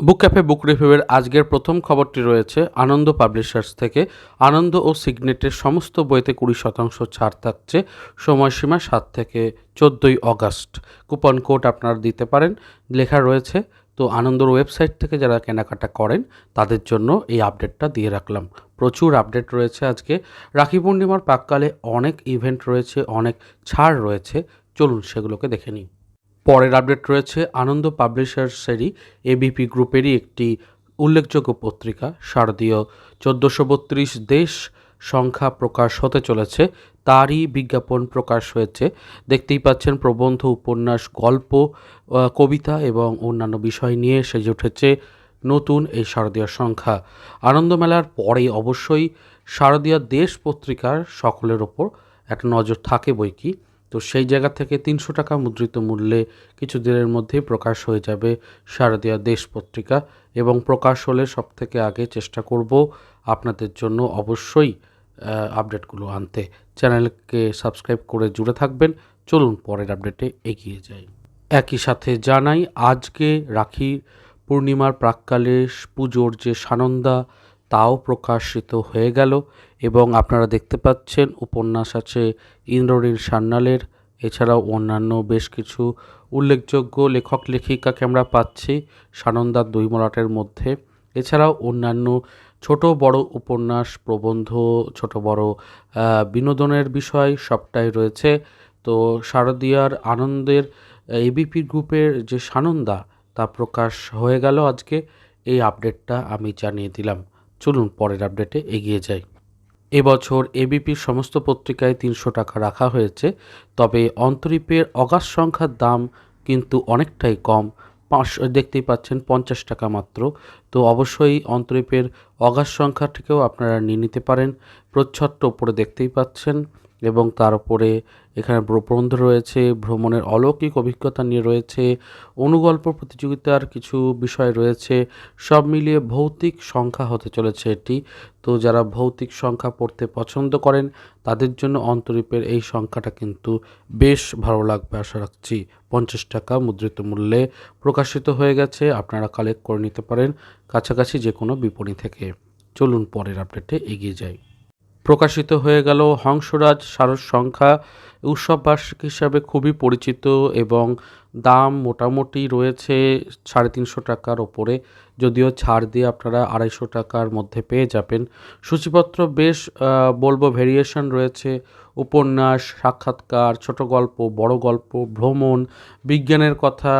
বুক cafe, বুক রিভিউয়ের আজকের প্রথম খবরটি রয়েছে আনন্দ পাবলিশার্স থেকে। আনন্দ ও সিগনেটের সমস্ত বইতে কুড়ি শতাংশ ছাড় থাকছে সময়সীমা সাত থেকে চোদ্দোই অগাস্ট। কুপন কোড আপনারা দিতে পারেন, লেখা রয়েছে। তো আনন্দর ওয়েবসাইট থেকে যারা কেনাকাটা করেন, তাদের জন্য এই আপডেটটা দিয়ে রাখলাম। প্রচুর আপডেট রয়েছে আজকে। রাখি পূর্ণিমার প্রাককালে অনেক ইভেন্ট রয়েছে, অনেক ছাড় রয়েছে। চলুন সেগুলোকে দেখে নিই। পরের আপডেট রয়েছে আনন্দ পাবলিশার্সেরই এবিপি গ্রুপেরই একটি উল্লেখযোগ্য পত্রিকা, শারদীয় চোদ্দোশো বত্রিশ দেশ সংখ্যা প্রকাশ হতে চলেছে, তারই বিজ্ঞাপন প্রকাশ হয়েছে। দেখতেই পাচ্ছেন প্রবন্ধ, উপন্যাস, গল্প কবিতা এবং অন্যান্য বিষয় নিয়ে সেজে উঠেছে নতুন এই শারদীয় সংখ্যা। আনন্দমেলার পরে অবশ্যই শারদীয় দেশ পত্রিকার সকলের ওপর একটা নজর থাকে বই কি। তো সেই জায়গা থেকে তিনশো টাকা মুদ্রিত মূল্যে কিছু দিনের মধ্যেই প্রকাশ হয়ে যাবে শারদীয় দেশ পত্রিকা এবং প্রকাশ হলে সব থেকে আগে চেষ্টা করব আপনাদের জন্য অবশ্যই আপডেটগুলো আনতে। চ্যানেলকে সাবস্ক্রাইব করে জুড়ে থাকবেন। চলুন পরের আপডেটে এগিয়ে যাই। একই সাথে জানাই, আজকে রাখি পূর্ণিমার প্রাককালে পুজোর যে সানন্দা তাও প্রকাশিত হয়ে গেল এবং আপনারা দেখতে পাচ্ছেন উপন্যাস আছে ইন্দ্রনীল সান্যালের। এছাড়াও অন্যান্য বেশ কিছু উল্লেখযোগ্য লেখক লেখিকাকে আমরা পাচ্ছি সানন্দার দুই মরাটের মধ্যে। এছাড়াও অন্যান্য ছোট বড় উপন্যাস, প্রবন্ধ, ছোট বড় বিনোদনের বিষয় সবটাই রয়েছে। তো শারদীয়ার আনন্দের এবিপি গ্রুপের যে সানন্দা, তা প্রকাশ হয়ে গেল আজকে। এই আপডেটটা আমি জানিয়ে দিলাম। চলুন পরের আপডেটে এগিয়ে যাই। এবছর এবিপির সমস্ত পত্রিকায় তিনশো টাকা রাখা হয়েছে, তবে অন্তরীপের অগাস সংখ্যার দাম কিন্তু অনেকটাই কম। পাঁচশো দেখতেই পাচ্ছেন, পঞ্চাশ টাকা মাত্র। তো অবশ্যই অন্তরীপের অগাস্ট সংখ্যাটিকেও আপনারা নিয়ে নিতে পারেন। প্রচ্ছদটা উপরে দেখতেই পাচ্ছেন। এবং তার উপরে এখানে প্রবন্ধ রয়েছে, ভ্রমণের অলৌকিক অভিজ্ঞতা নিয়ে রয়েছে, অনুগল্প প্রতিযোগিতার কিছু বিষয় রয়েছে, সব মিলিয়ে ভৌতিক সংখ্যা হতে চলেছে এটি। তো যারা ভৌতিক সংখ্যা পড়তে পছন্দ করেন, তাদের জন্য অন্তরীপের এই সংখ্যাটা কিন্তু বেশ ভালো লাগবে আশা রাখছি। পঞ্চাশ টাকা মুদ্রিত মূল্যে প্রকাশিত হয়ে গেছে, আপনারা কালেক্ট করে নিতে পারেন, কাছাকাছি যে কোনো বিপণী থেকে। চলুন পরের আপডেটে এগিয়ে যাই। প্রকাশিত হয়ে গেল হংসরাজ সারস সংখ্যা। উৎসব বার্ষিক হিসাবে খুবই পরিচিত এবং দাম মোটামুটি রয়েছে সাড়ে তিনশো টাকার ওপরে। যদিও ছাড় দিয়ে আপনারা আড়াইশো টাকার মধ্যে পেয়ে যাবেন। সূচিপত্র বেশ বলব ভেরিয়েশন রয়েছে। উপন্যাস, সাক্ষাৎকার, ছোট গল্প, বড় গল্প, ভ্রমণ, বিজ্ঞানের কথা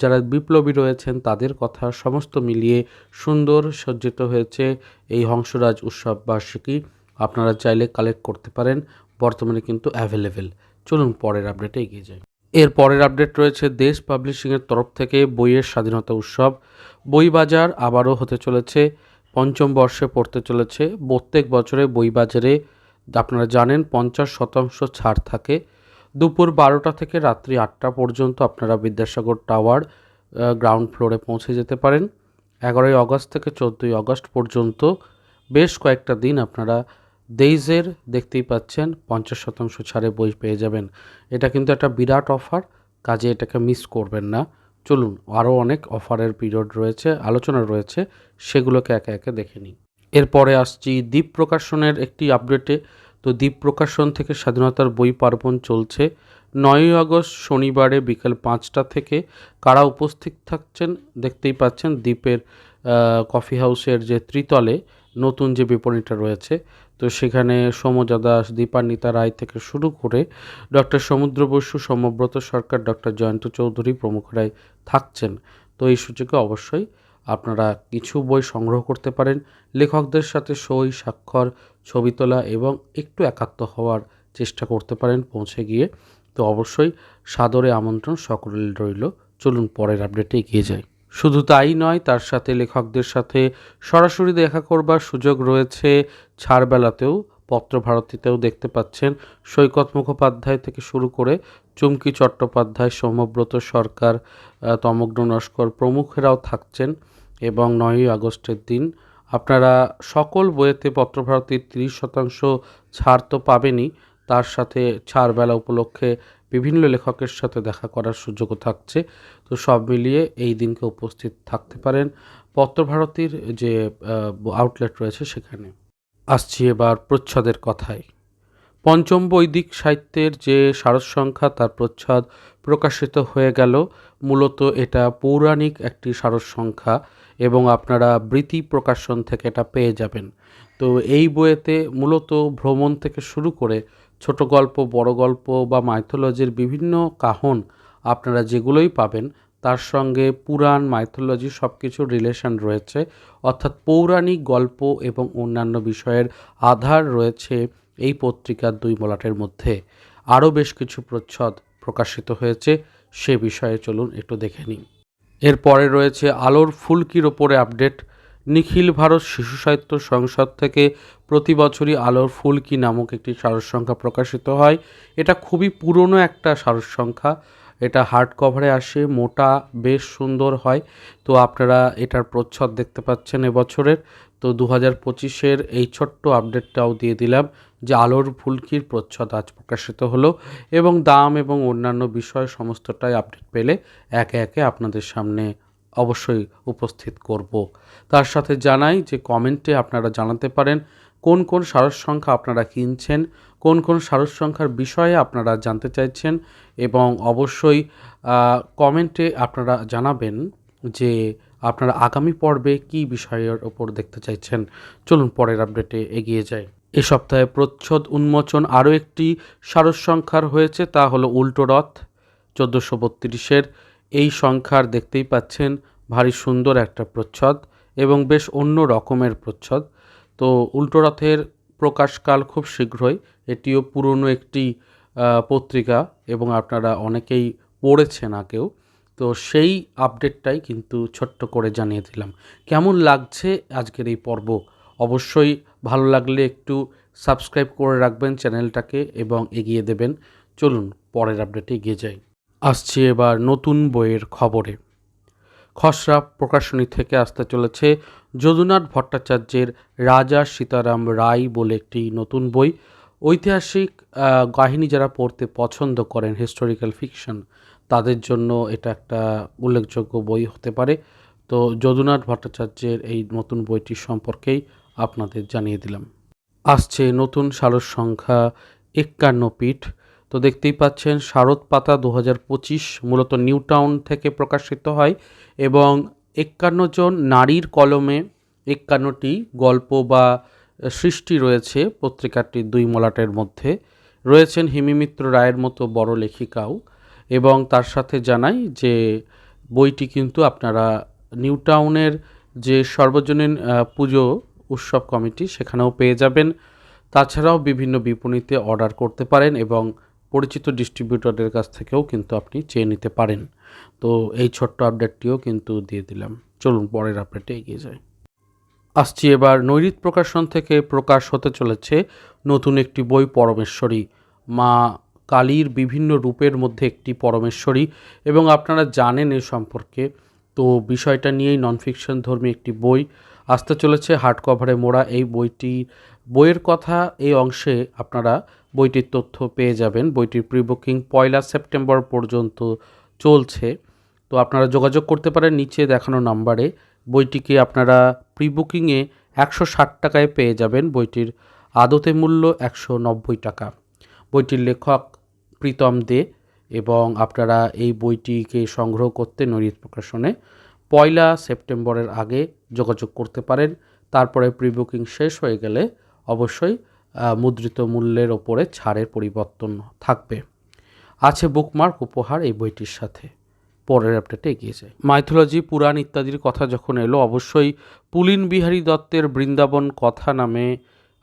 যারা বিপ্লবী রয়েছেন তাদের কথা সমস্ত মিলিয়ে সুন্দর সজ্জিত হয়েছে এই হংসরাজ উৎসব বার্ষিকী। আপনারা চাইলে কালেক্ট করতে পারেন। বর্তমানে কিন্তু অ্যাভেলেবেল চলুন পরের আপডেটে এগিয়ে যাই। এর পরের আপডেট রয়েছে দেশ পাবলিশিংয়ের তরফ থেকে বইয়ের স্বাধীনতা উৎসব। বই বাজার আবারও হতে চলেছে, পঞ্চম বর্ষে পড়তে চলেছে। প্রত্যেক বছরে বই বাজারে, আপনারা জানেন, পঞ্চাশ শতাংশ ছাড় থাকে। দুপুর বারোটা থেকে রাত্রি আটটা পর্যন্ত আপনারা বিদ্যাসাগর টাওয়ার গ্রাউন্ড ফ্লোরে পৌঁছে যেতে পারেন। এগারোই আগস্ট থেকে চোদ্দোই আগস্ট পর্যন্ত বেশ কয়েকটা দিন আপনারা দেইজের দেখতেই পাচ্ছেন পঞ্চাশ শতাংশ ছাড়ে বই পেয়ে যাবেন। এটা কিন্তু একটা বিরাট অফার, কাজে এটাকে মিস করবেন না। চলুন আরও অনেক অফারের পিরিয়ড রয়েছে, আলোচনা রয়েছে, সেগুলোকে একে একে দেখে নিই। এরপরে আসছি দ্বীপ প্রকাশনের একটি আপডেটে। তো দ্বীপ প্রকাশন থেকে স্বাধীনতার বই পার্বণ চলছে। নয়ই আগস্ট শনিবারে বিকেল পাঁচটা থেকে কারা উপস্থিত থাকছেন? দেখতেই পাচ্ছেন দ্বীপের কফি হাউসের যে ত্রিতলে নতুন যে বিপণীটা রয়েছে, তো সেখানে সমজা দাস, দীপান্বিতা রায় থেকে শুরু করে ডক্টর সমুদ্র বসু, সমব্রত সরকার, ডক্টর জয়ন্ত চৌধুরী প্রমুখরাই থাকছেন। তো এই সুযোগে অবশ্যই আপনারা কিছু বই সংগ্রহ করতে পারেন। লেখকদের সাথে সই, স্বাক্ষর, ছবি তোলা এবং একটু একাত্ম হওয়ার চেষ্টা করতে পারেন পৌঁছে গিয়ে। তো অবশ্যই সাদরে আমন্ত্রণ সকলের রইল। চলুন পরের আপডেটে এগিয়ে যাই। শুধু তাই নয়, তার সাথে লেখকদের সাথে সরাসরি দেখা করবার সুযোগ রয়েছে। ছাড়বেলাতেও পত্রভারতীতেও দেখতে পাচ্ছেন সৈকত মুখোপাধ্যায় থেকে শুরু করে চুমকি চট্টোপাধ্যায়, সৌম্যব্রত সরকার তমগ্ন নস্কর প্রমুখেরাও থাকছেন এবং নয়ই আগস্টের দিন। আপনারা সকল বইয়েতে পত্রভারতীর তিরিশ শতাংশ ছাড় তো পাবেনই, তার সাথে ছাড়বেলা উপলক্ষে বিভিন্ন লেখকের সাথে দেখা করার সুযোগও থাকছে। তো সব মিলিয়ে এই দিনকে উপস্থিত থাকতে পারেন পত্রভারতীর যে আউটলেট রয়েছে সেখানে। আসছি এবার প্রচ্ছদের কথায়। পঞ্চম বৈদিক সাহিত্যের যে সারসংখ্যা তার প্রচ্ছদ প্রকাশিত হয়ে গেল। মূলত এটা পৌরাণিক একটি সারসংখ্যা এবং আপনারা বৃত্তি প্রকাশন থেকে এটা পেয়ে যাবেন। তো এই বইয়েতে মূলত ভ্রমণ থেকে শুরু করে ছোট গল্প, বড় গল্প বা মাইথোলজির বিভিন্ন কাহন আপনারা যেগুলোই পাবেন, তার সঙ্গে পুরাণ মাইথোলজি সব কিছুর রিলেশন রয়েছে। অর্থাৎ পৌরাণিক গল্প এবং অন্যান্য বিষয়ের আধার রয়েছে এই পত্রিকার দুই মলাটের মধ্যে। আরও বেশ কিছু প্রচ্ছদ প্রকাশিত হয়েছে, সে বিষয়ে চলুন একটু দেখে নিই। এরপরে রয়েছে আলোর ফুলকির ওপরে আপডেট নিখিল ভারত শিশু সাহিত্য সংসদ থেকে প্রতি বছরই আলোর ফুলকি নামক একটি সারসংখ্যা প্রকাশিত হয়। এটা খুবই পুরনো একটা সারস সংখ্যা। এটা হার্ড কভারে আসে, মোটা, বেশ সুন্দর হয়। তো আপনারা এটার প্রচ্ছদ দেখতে পাচ্ছেন এবছরের। তো দু হাজার পঁচিশের এই ছোট্ট আপডেটটাও দিয়ে দিলাম যে আলোর ফুলকির প্রচ্ছদ আজ প্রকাশিত হলো এবং দাম এবং অন্যান্য বিষয় সমস্তটাই আপডেট পেলে একে একে আপনাদের সামনে অবশ্যই উপস্থিত করব। তার সাথে জানাই যে কমেন্টে আপনারা জানাতে পারেন কোন কোন সারস সংখ্যা আপনারা কিনছেন, কোন কোন সারস সংখ্যার বিষয়ে আপনারা জানতে চাইছেন এবং অবশ্যই কমেন্টে আপনারা জানাবেন যে আপনারা আগামী পর্বে কী বিষয়ের ওপর দেখতে চাইছেন। চলুন পরের আপডেটে এগিয়ে যাই। এ সপ্তাহে প্রচ্ছদ উন্মোচন আরও একটি সারস সংখ্যার হয়েছে, তা হলো উল্টো রথ, চোদ্দোশো বত্রিশের এই সংখ্যার দেখতেই পাচ্ছেন ভারী সুন্দর একটা প্রচ্ছদ এবং বেশ অন্য রকমের প্রচ্ছদ। তো উল্টো রথের প্রকাশকাল খুব শীঘ্রই, এটিও পুরনো একটি পত্রিকা এবং আপনারা অনেকেই পড়েছেন আগেও। তো সেই আপডেটটাই কিন্তু ছোট্ট করে জানিয়ে দিলাম। কেমন লাগছে আজকের এই পর্ব? অবশ্যই ভালো লাগলে একটু সাবস্ক্রাইব করে রাখবেন চ্যানেলটাকে এবং এগিয়ে দেবেন। চলুন, পরের আপডেটে এগিয়ে যাই। আসছি এবার নতুন বইয়ের খবরে। খসড়া প্রকাশনী থেকে আসতে চলেছে যদুনাথ ভট্টাচার্যের রাজা সীতারাম রায় বলে একটি নতুন বই। ঐতিহাসিক কাহিনী যারা পড়তে পছন্দ করেন হিস্টোরিক্যাল ফিকশন তাদের জন্য এটা একটা উল্লেখযোগ্য বই হতে পারে। তো যদুনাথ ভট্টাচার্যের এই নতুন বইটি সম্পর্কেই আপনাদের জানিয়ে দিলাম। আসছে নতুন সারস সংখ্যা একান্ন পিঠ। তো দেখতেই পাচ্ছেন শারদ পাতা দু হাজার পঁচিশ মূলত নিউ টাউন থেকে প্রকাশিত হয় এবং একান্ন জন নারীর কলমে একান্নটি গল্প বা সৃষ্টি রয়েছে পত্রিকাটির দুই মলাটের মধ্যে। রয়েছেন হিমিমিত্র রায়ের মতো বড় লেখিকাও এবং তার সাথে জানাই যে বইটি কিন্তু আপনারা নিউ টাউনের যে সর্বজনীন পুজো উৎসব কমিটি সেখানেও পেয়ে যাবেন। তাছাড়াও বিভিন্ন বিপণীতে অর্ডার করতে পারেন এবং পরিচিত ডিস্ট্রিবিউটরের কাছ থেকেও কিন্তু আপনি চেয়ে নিতে পারেন। তো এই ছোট্ট আপডেটটিও কিন্তু দিয়ে দিলাম। চলুন পরের আপডেটে এগিয়ে যাই। আসছি এবার নৈরিত প্রকাশন থেকে প্রকাশ হতে চলেছে নতুন একটি বই, পরমেশ্বরী। মা কালীর বিভিন্ন রূপের মধ্যে একটি পরমেশ্বরী এবং আপনারা জানেন এ সম্পর্কে। তো বিষয়টা নিয়েই নন ফিকশন ধর্মী একটি বই আসতে চলেছে হার্ড কভারে মোড়া। এই বইটি বইয়ের কথা এই অংশে আপনারা বইটির তথ্য পেয়ে যাবেন। বইটির প্রি বুকিং পয়লা সেপ্টেম্বর পর্যন্ত চলছে। তো আপনারা যোগাযোগ করতে পারেন নিচে দেখানো নাম্বারে। বইটিকে আপনারা প্রি বুকিংয়ে একশো ষাট টাকায় পেয়ে যাবেন। বইটির আদতে মূল্য একশো নব্বই টাকা। বইটির লেখক প্রীতম দে এবং আপনারা এই বইটিকে সংগ্রহ করতে নৈরিত প্রকাশনে পয়লা সেপ্টেম্বরের আগে যোগাযোগ করতে পারেন। তারপরে প্রি বুকিং শেষ হয়ে গেলে অবশ্যই মুদ্রিত মূল্যের ওপরে ছাড়ের পরিবর্তন থাকবে। আছে বুকমার্ক উপহার এই বইটির সাথে। পরের আপডেটে এগিয়ে যায় মাইথোলজি পুরাণ ইত্যাদির কথা যখন এলো, অবশ্যই পুলিন বিহারী দত্তের বৃন্দাবন কথা নামে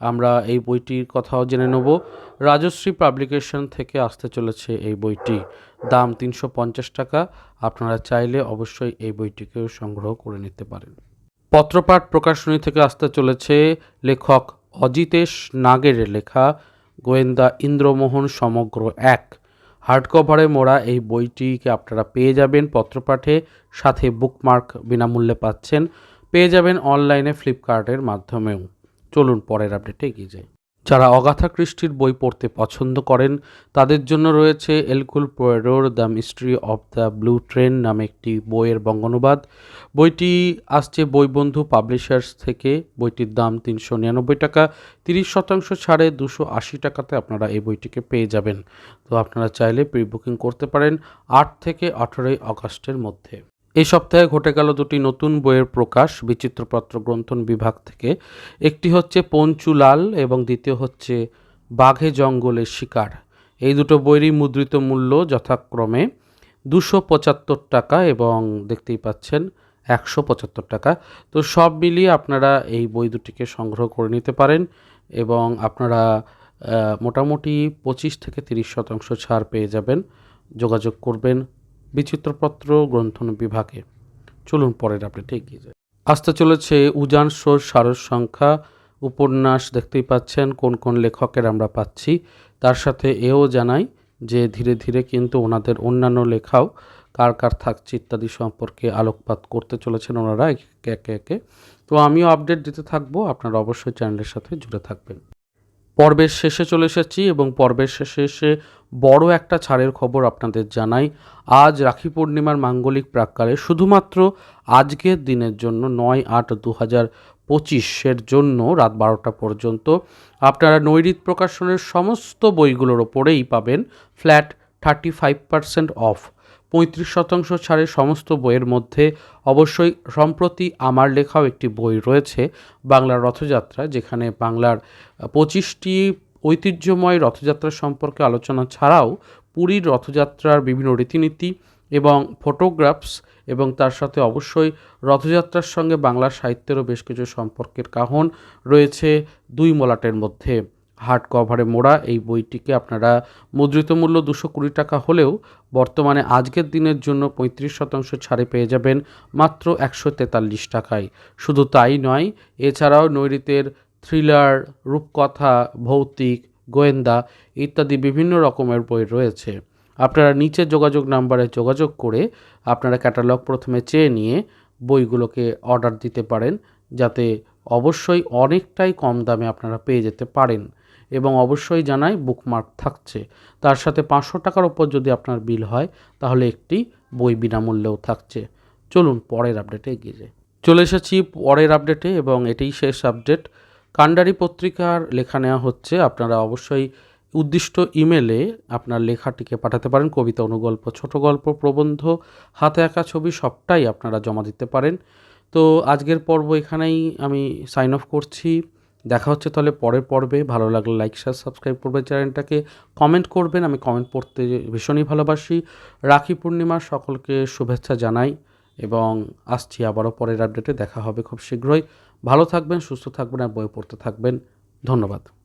আমরা এই বইটির কথাও জেনে নেব। রাজশ্রী পাবলিকেশন থেকে আসতে চলেছে এই বইটি। দাম তিনশো পঞ্চাশ টাকা। আপনারা চাইলে অবশ্যই এই বইটিকেও সংগ্রহ করে নিতে পারেন। পত্রপাঠ প্রকাশনী থেকে আসতে চলেছে লেখক অজিতেশ নাগের লেখা গোয়েন্দা ইন্দ্রমোহন সমগ্র এক। হার্ডকভারে মোড়া এই বইটিকে আপনারা পেয়ে যাবেন পত্রপাঠে, সাথে বুকমার্ক বিনামূল্যে পাচ্ছেন। পেয়ে যাবেন অনলাইনে ফ্লিপকার্টের মাধ্যমেও। চলুন পরের আপডেটে এগিয়ে যাই। যারা অগাথা ক্রিস্টির বই পড়তে পছন্দ করেন, তাদের জন্য রয়েছে Hercule পোয়েরোর the mystery of the blue train নামে একটি বইয়ের বঙ্গানুবাদ। বইটি আসছে বইবন্ধু পাবলিশার্স থেকে। বইটির দাম তিনশো নিরানব্বই টাকা। তিরিশ শতাংশ ছাড়ে দুশো আশি টাকাতে আপনারা এই বইটিকে পেয়ে যাবেন। তো আপনারা চাইলে প্রি বুকিং করতে পারেন আট থেকে আঠেরোই আগস্টের মধ্যে। এই সপ্তাহে ঘটে গেল দুটি নতুন বইয়ের প্রকাশ বিচিত্রপত্র গ্রন্থন বিভাগ থেকে। একটি হচ্ছে পঞ্চুলাল এবং দ্বিতীয় হচ্ছে বাঘে জঙ্গলের শিকার। এই দুটো বইয়েরই মুদ্রিত মূল্য যথাক্রমে দুশো পঁচাত্তর টাকা এবং দেখতেই পাচ্ছেন একশো পঁচাত্তর টাকা। তো সব মিলিয়ে আপনারা এই বই দুটিকে সংগ্রহ করে নিতে পারেন এবং আপনারা মোটামুটি পঁচিশ থেকে তিরিশ শতাংশ ছাড় পেয়ে যাবেন। যোগাযোগ করবেন বিচিত্রপত্র গ্রন্থন বিভাগে। চলুন পরের আপডেটে এগিয়ে যাই। আসতে চলেছে উজান সোর সারস সংখ্যা। উপন্যাস দেখতেই পাচ্ছেন কোন কোন লেখকের আমরা পাচ্ছি। তার সাথে এও জানাই যে ধীরে ধীরে কিন্তু ওনাদের অন্যান্য লেখাও কার কার থাকছে ইত্যাদি সম্পর্কে আলোকপাত করতে চলেছেন ওনারা একে একে। একে তো আমিও আপডেট দিতে থাকব। আপনারা অবশ্যই চ্যানেলের সাথে জুড়ে থাকবেন। পর্বের শেষে চলে এসেছি এবং পর্বের শেষে এসে বড় একটা ছাড়ের খবর আপনাদের জানাই। আজ রাখি পূর্ণিমার মাঙ্গলিক প্রাককালে শুধুমাত্র আজকের দিনের জন্য নয় আট দু হাজার পঁচিশের জন্য রাত বারোটা পর্যন্ত আপনারা নৈরিত প্রকাশনের সমস্ত বইগুলোর ওপরেই পাবেন flat thirty five percent off. পঁয়ত্রিশ শতাংশ ছাড়ে সমস্ত বইয়ের মধ্যে অবশ্যই সম্প্রতি আমার লেখাও একটি বই রয়েছে বাংলার রথযাত্রা, যেখানে বাংলার পঁচিশটি ঐতিহ্যময় রথযাত্রা সম্পর্কে আলোচনা ছাড়াও পুরীর রথযাত্রার বিভিন্ন রীতিনীতি এবং ফটোগ্রাফস এবং তার সাথে অবশ্যই রথযাত্রার সঙ্গে বাংলা সাহিত্যেরও বেশ কিছু সম্পর্কের কাহন রয়েছে দুই মলাটের মধ্যে। হার্ড কভারে মোড়া এই বইটিকে আপনারা মুদ্রিত মূল্য দুশো কুড়ি টাকা হলেও বর্তমানে আজকের দিনের জন্য পঁয়ত্রিশ শতাংশ ছাড়ে পেয়ে যাবেন মাত্র একশো তেতাল্লিশ টাকায়। শুধু তাই নয়, এছাড়াও নৈরিতের থ্রিলার, রূপকথা, ভৌতিক, গোয়েন্দা ইত্যাদি বিভিন্ন রকমের বই রয়েছে। আপনারা নিচে যোগাযোগ নাম্বারে যোগাযোগ করে আপনারা ক্যাটালগ প্রথমে চেয়ে নিয়ে বইগুলোকে অর্ডার দিতে পারেন, যাতে অবশ্যই অনেকটাই কম দামে আপনারা পেয়ে যেতে পারেন। এবং অবশ্যই জানাই বুকমার্ক থাকছে। তার সাথে পাঁচশো টাকার ওপর যদি আপনার বিল হয়, তাহলে একটি বই বিনামূল্যেও থাকছে। চলুন পরের আপডেটে এগিয়ে যাই। চলে এসেছি পরের আপডেটে এবং এটাই শেষ আপডেট কান্ডারি পত্রিকার লেখা নেওয়া হচ্ছে। আপনারা অবশ্যই উদ্দিষ্ট ইমেলে আপনার লেখাটিকে পাঠাতে পারেন। কবিতা অনুগল্প, ছোট গল্প, প্রবন্ধ, হাতে আঁকা ছবি, সবটাই আপনারা জমা দিতে পারেন। তো আজকের পর্ব এখানেই আমি সাইন অফ করছি। দেখা হচ্ছে তাহলে পরের পর্বে। ভালো লাগলে লাইক শেয়ার সাবস্ক্রাইব করবেন চ্যানেলটাকে। কমেন্ট করবেন, আমি কমেন্ট পড়তে ভীষণই ভালোবাসি। রাখি পূর্ণিমার সকলকে শুভেচ্ছা জানাই এবং আসছি আবারও পরের আপডেটে দেখা হবে খুব শীঘ্রই। ভালো থাকবেন, সুস্থ থাকবেন আর বই পড়তে থাকবেন। ধন্যবাদ।